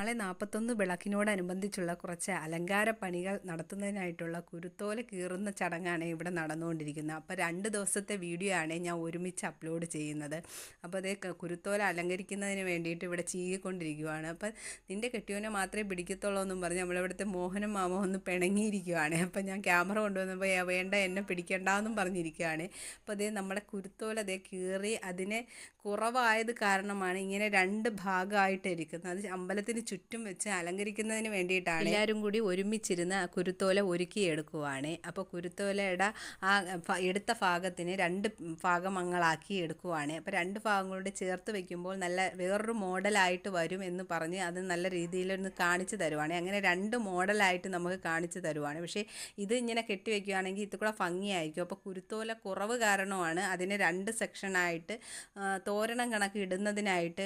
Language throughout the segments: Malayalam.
നാളെ നാൽപ്പത്തൊന്ന് വിളക്കിനോടനുബന്ധിച്ചുള്ള കുറച്ച് അലങ്കാര പണികൾ നടത്തുന്നതിനായിട്ടുള്ള കുരുത്തോല കീറുന്ന ചടങ്ങാണ് ഇവിടെ നടന്നുകൊണ്ടിരിക്കുന്നത്. അപ്പോൾ രണ്ട് ദിവസത്തെ വീഡിയോ ആണ് ഞാൻ ഒരുമിച്ച് അപ്ലോഡ് ചെയ്യുന്നത്. അപ്പോൾ അതേ കുരുത്തോല അലങ്കരിക്കുന്നതിന് വേണ്ടിയിട്ട് ഇവിടെ ചീകിക്കൊണ്ടിരിക്കുകയാണ് അപ്പം നിന്റെ കെട്ടിയോനെ മാത്രമേ പിടിക്കത്തുള്ളൂ എന്നും പറഞ്ഞ് നമ്മളിവിടുത്തെ മോഹനും മാമോ ഒന്ന് പിണങ്ങിയിരിക്കുകയാണ് അപ്പം ഞാൻ ക്യാമറ കൊണ്ടുവന്നപ്പോൾ "ഏ, വേണ്ട എന്നെ പിടിക്കണ്ടെന്നും പറഞ്ഞിരിക്കുകയാണ് അപ്പോൾ അതേ നമ്മുടെ കുരുത്തോല അതേ കീറി അതിനെ കുറവായത് കാരണമാണ് ഇങ്ങനെ രണ്ട് ഭാഗമായിട്ട് ഇരിക്കുന്നത് അത് അമ്പലത്തിന് ചുറ്റും വെച്ച് അലങ്കരിക്കുന്നതിന് വേണ്ടിയിട്ടാണ് എല്ലാവരും കൂടി ഒരുമിച്ചിരുന്ന് ആ കുരുത്തോല ഒരുക്കിയെടുക്കുവാണ്. അപ്പോൾ കുരുത്തോലയുടെ ആ എടുത്ത ഭാഗത്തിന് രണ്ട് ഭാഗമങ്ങളാക്കി എടുക്കുവാണ്. അപ്പോൾ രണ്ട് ഭാഗങ്ങളോട് ചേർത്ത് വെക്കുമ്പോൾ നല്ല വേറൊരു മോഡലായിട്ട് വരും എന്ന് പറഞ്ഞ് അത് നല്ല രീതിയിലൊന്ന് കാണിച്ചു തരുവാണ്. അങ്ങനെ രണ്ട് മോഡലായിട്ട് നമുക്ക് കാണിച്ചു തരുവാണ്. പക്ഷേ ഇത് ഇങ്ങനെ കെട്ടിവെക്കുകയാണെങ്കിൽ ഇത് കൂടെ ഭംഗിയായിരിക്കും. അപ്പോൾ കുരുത്തോല കുറവ് കാരണമാണ് അതിനെ രണ്ട് സെക്ഷനായിട്ട് തോരണം കണക്ക് ഇടുന്നതിനായിട്ട്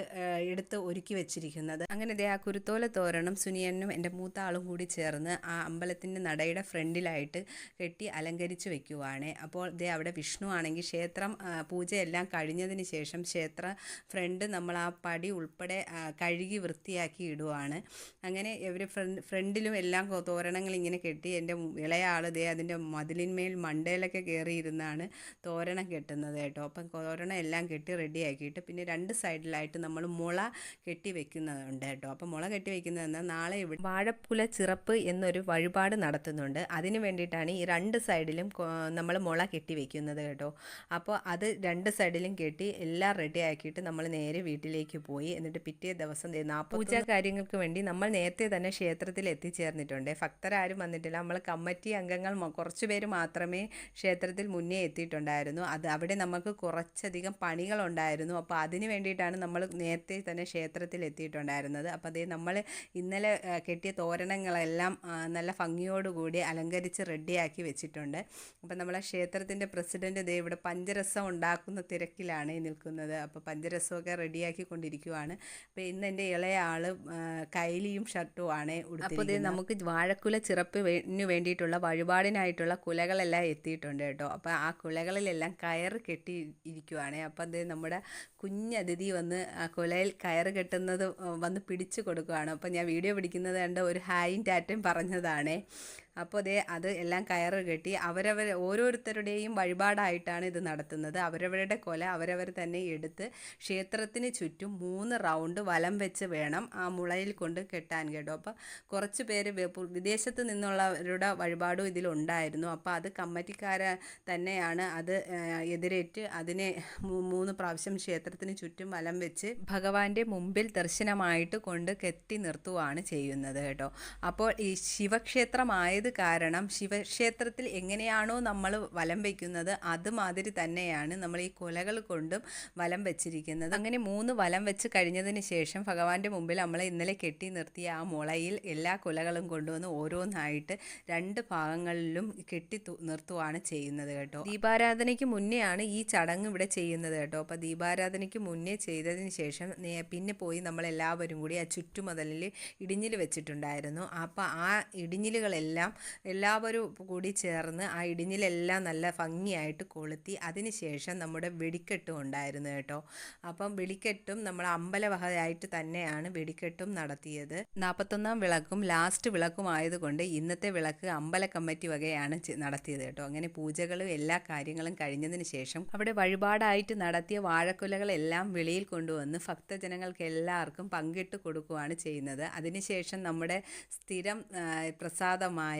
എടുത്ത് ഒരുക്കി വെച്ചിരിക്കുന്നത്. അങ്ങനെ ദേ ആ കുരുത്തോല തോരണം. സുനിയനും എന്റെ മൂത്ത ആളും കൂടി ചേർന്ന് ആ അമ്പലത്തിന്റെ നടയുടെ ഫ്രണ്ടിലായിട്ട് കെട്ടി അലങ്കരിച്ച് വെക്കുവാണ്. അപ്പോൾ ദേ അവിടെ വിഷ്ണു ആണെങ്കിൽ ക്ഷേത്രം പൂജയെല്ലാം കഴിഞ്ഞതിന് ശേഷം ക്ഷേത്ര ഫ്രണ്ട് നമ്മൾ ആ പടി ഉൾപ്പെടെ കഴുകി വൃത്തിയാക്കി ഇടുവാണ്. അങ്ങനെ ഇവർ ഫ്രണ്ട് ഫ്രണ്ടിലും എല്ലാം തോരണങ്ങൾ ഇങ്ങനെ കെട്ടി എന്റെ ഇളയാൾ ദേ അതിന്റെ മതിലിന്മേൽ മണ്ടയിലൊക്കെ കയറിയിരുന്നാണ് തോരണം കെട്ടുന്നത് കേട്ടോ. അപ്പം തോരണം എല്ലാം കെട്ടി റെഡിയാക്കിയിട്ട് പിന്നെ രണ്ട് സൈഡിലായിട്ട് നമ്മൾ മുള കെട്ടി വെക്കുന്നതുണ്ട് കേട്ടോ. അപ്പം മുള കെട്ടി വെക്കുന്നതെന്ന് നാളെ ഇവിടെ വാഴപ്പുല ചിറപ്പ് എന്നൊരു വഴിപാട് നടത്തുന്നുണ്ട്. അതിന് വേണ്ടിയിട്ടാണ് ഈ രണ്ട് സൈഡിലും നമ്മൾ മുള കെട്ടി വെക്കുന്നത് കേട്ടോ. അപ്പോൾ അത് രണ്ട് സൈഡിലും കെട്ടി എല്ലാം റെഡി ആക്കിയിട്ട് നമ്മൾ നേരെ വീട്ടിലേക്ക് പോയി. എന്നിട്ട് പിറ്റേ ദിവസം പൂജാ കാര്യങ്ങൾക്ക് വേണ്ടി നമ്മൾ നേരത്തെ തന്നെ ക്ഷേത്രത്തിൽ എത്തിച്ചേർന്നിട്ടുണ്ട്. ഭക്തരാരും വന്നിട്ടില്ല. നമ്മൾ കമ്മിറ്റി അംഗങ്ങൾ കുറച്ച് പേര് മാത്രമേ ക്ഷേത്രത്തിൽ മുന്നേ എത്തിയിട്ടുണ്ടായിരുന്നു. അത് അവിടെ നമുക്ക് കുറച്ചധികം പണികളുണ്ടായിരുന്നു. അപ്പോൾ അതിന് വേണ്ടിയിട്ടാണ് നമ്മൾ നേരത്തെ തന്നെ ക്ഷേത്രത്തിൽ എത്തിയിട്ടുണ്ടായിരുന്നത്. അപ്പോൾ അതേ നമ്മൾ ഇന്നലെ കെട്ടിയ തോരണങ്ങളെല്ലാം നല്ല ഭംഗിയോടുകൂടി അലങ്കരിച്ച് റെഡിയാക്കി വെച്ചിട്ടുണ്ട്. അപ്പം നമ്മളെ ക്ഷേത്രത്തിന്റെ പ്രസിഡന്റ് ദേ ഇവിടെ പഞ്ചരസം ഉണ്ടാക്കുന്ന തിരക്കിലാണ് നിൽക്കുന്നത്. അപ്പോൾ പഞ്ചരസമൊക്കെ റെഡിയാക്കി കൊണ്ടിരിക്കുവാണ്. അപ്പോൾ ഇന്ന് എന്റെ ഇളയ ആൾ കൈലിയും ഷർട്ടും ആണ് അപ്പോൾ ഇത് നമുക്ക് വാഴക്കുല ചിറപ്പ് വേണ്ടിന് വേണ്ടിയിട്ടുള്ള വഴിപാടിനായിട്ടുള്ള കുലകളെല്ലാം എത്തിയിട്ടുണ്ട് കേട്ടോ. അപ്പോൾ ആ കുലകളിലെല്ലാം കയർ കെട്ടി ഇരിക്കുവാണ്. അപ്പോൾ അത് നമ്മുടെ കുഞ്ഞതിഥി വന്ന് ആ കുലയിൽ കയറ് കെട്ടുന്നത് വന്ന് പിടിച്ചു കൊടുക്കുകയാണ്. അപ്പോൾ ഞാൻ വീഡിയോ പിടിക്കുന്നത് കണ്ട് ഒരു ഹായും ടാറ്റയും പറഞ്ഞതാണ്. അപ്പോൾ അതേ അത് എല്ലാം കയറ് കെട്ടി അവരവർ ഓരോരുത്തരുടെയും വഴിപാടായിട്ടാണ് ഇത് നടത്തുന്നത്. അവരവരുടെ കൊല അവരവർ തന്നെ എടുത്ത് ക്ഷേത്രത്തിന് ചുറ്റും മൂന്ന് റൗണ്ട് വലം വെച്ച് വേണം ആ മുളയിൽ കൊണ്ട് കെട്ടാൻ കേട്ടോ. അപ്പോൾ കുറച്ച് പേര് വിദേശത്ത് നിന്നുള്ളവരുടെ വഴിപാടും ഇതിലുണ്ടായിരുന്നു. അപ്പോൾ അത് കമ്മറ്റിക്കാരെ തന്നെയാണ് അത് എതിരേറ്റ് അതിനെ മൂന്ന് പ്രാവശ്യം ക്ഷേത്രത്തിന് ചുറ്റും വലം വെച്ച് ഭഗവാന്റെ മുമ്പിൽ ദർശനമായിട്ട് കൊണ്ട് കെട്ടി നിർത്തുവാണ് ചെയ്യുന്നത് കേട്ടോ. അപ്പോൾ ഈ ശിവക്ഷേത്രമായത് കാരണം ശിവക്ഷേത്രത്തിൽ എങ്ങനെയാണോ നമ്മൾ വലം വയ്ക്കുന്നത് അതുമാതിരി തന്നെയാണ് നമ്മൾ ഈ കൊലകൾ കൊണ്ടും വലം വെച്ചിരിക്കുന്നത്. അങ്ങനെ മൂന്ന് വലം വെച്ച് കഴിഞ്ഞതിന് ശേഷം ഭഗവാന്റെ മുമ്പിൽ നമ്മൾ ഇന്നലെ കെട്ടി നിർത്തിയ ആ മുളയിൽ എല്ലാ കൊലകളും കൊണ്ടുവന്ന് ഓരോന്നായിട്ട് രണ്ട് ഭാഗങ്ങളിലും കെട്ടി നിർത്തുവാണ് ചെയ്യുന്നത് കേട്ടോ. ദീപാരാധനയ്ക്ക് മുന്നേയാണ് ഈ ചടങ്ങ് ഇവിടെ ചെയ്യുന്നത് കേട്ടോ. അപ്പോൾ ദീപാരാധനയ്ക്ക് മുന്നേ ചെയ്തതിന് ശേഷം പിന്നെ പോയി നമ്മൾ എല്ലാവരും കൂടി ആ ചുറ്റുമതലിൽ ഇടിഞ്ഞിൽ വെച്ചിട്ടുണ്ടായിരുന്നു. അപ്പോൾ ആ ഇടിഞ്ഞിലുകളെല്ലാം എല്ലാവരും കൂടി ചേർന്ന് ആ ഇടിഞ്ഞിലെല്ലാം നല്ല ഭംഗിയായിട്ട് കൊളുത്തി അതിന് ശേഷം നമ്മുടെ വെടിക്കെട്ടും ഉണ്ടായിരുന്നു കേട്ടോ. അപ്പം വെടിക്കെട്ടും നമ്മൾ അമ്പലവഹയായിട്ട് തന്നെയാണ് വെടിക്കെട്ടും നടത്തിയത്. നാൽപ്പത്തൊന്നാം വിളക്കും ലാസ്റ്റ് വിളക്കും ആയതുകൊണ്ട് ഇന്നത്തെ വിളക്ക് അമ്പല കമ്മിറ്റി വകയാണ് നടത്തിയത് കേട്ടോ. അങ്ങനെ പൂജകളും എല്ലാ കാര്യങ്ങളും കഴിഞ്ഞതിന് ശേഷം അവിടെ വഴിപാടായിട്ട് നടത്തിയ വാഴക്കുലകളെല്ലാം വെളിയിൽ കൊണ്ടുവന്ന് ഭക്തജനങ്ങൾക്ക് എല്ലാവർക്കും പങ്കിട്ട് കൊടുക്കുകയാണ് ചെയ്യുന്നത്. അതിനുശേഷം നമ്മുടെ സ്ഥിരം ആ,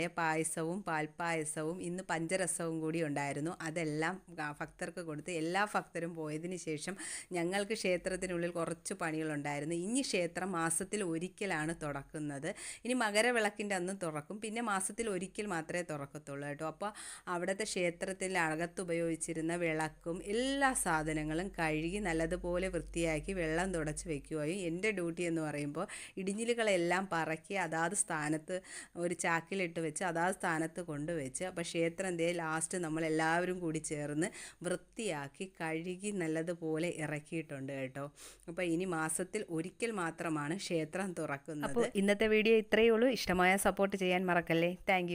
പ്രസാദമായ പായസവും പാൽപ്പായസവും ഇന്ന് പഞ്ചരസവും കൂടി ഉണ്ടായിരുന്നു. അതെല്ലാം ഭക്തർക്ക് കൊടുത്ത് എല്ലാ ഭക്തരും പോയതിന് ശേഷം ഞങ്ങൾക്ക് ക്ഷേത്രത്തിനുള്ളിൽ കുറച്ച് പണികളുണ്ടായിരുന്നു. ഇനി ക്ഷേത്രം മാസത്തിൽ ഒരിക്കലാണ് തുറക്കുന്നത്. ഇനി മകരവിളക്കിന്റെ അന്ന് തുറക്കും. പിന്നെ മാസത്തിൽ ഒരിക്കൽ മാത്രമേ തുറക്കത്തുള്ളൂ കേട്ടോ. അപ്പോൾ അവിടുത്തെ ക്ഷേത്രത്തിൽ അകത്ത് ഉപയോഗിച്ചിരുന്ന വിളക്കും എല്ലാ സാധനങ്ങളും കഴുകി നല്ലതുപോലെ വൃത്തിയാക്കി വെള്ളം തുടച്ച് വെക്കുകയും എന്റെ ഡ്യൂട്ടി എന്ന് പറയുമ്പോൾ ഇടിഞ്ഞിലുകളെല്ലാം പറക്കി അതാത് സ്ഥാനത്ത് ഒരു ചാക്കിലിട്ട് വെച്ച് അതാത് സ്ഥാനത്ത് കൊണ്ടുവച്ച് അപ്പോൾ ക്ഷേത്രം ദേ ലാസ്റ്റ് നമ്മൾ എല്ലാവരും കൂടി ചേർന്ന് വൃത്തിയാക്കി കഴുകി നല്ലതുപോലെ ഇറക്കിയിട്ടുണ്ട് കേട്ടോ. അപ്പോൾ ഇനി മാസത്തിൽ ഒരിക്കൽ മാത്രമാണ് ക്ഷേത്രം തുറക്കുന്നത്. അപ്പോൾ ഇന്നത്തെ വീഡിയോ ഇത്രയേ ഉള്ളൂ. ഇഷ്ടമായ സപ്പോർട്ട് ചെയ്യാൻ മറക്കല്ലേ. താങ്ക്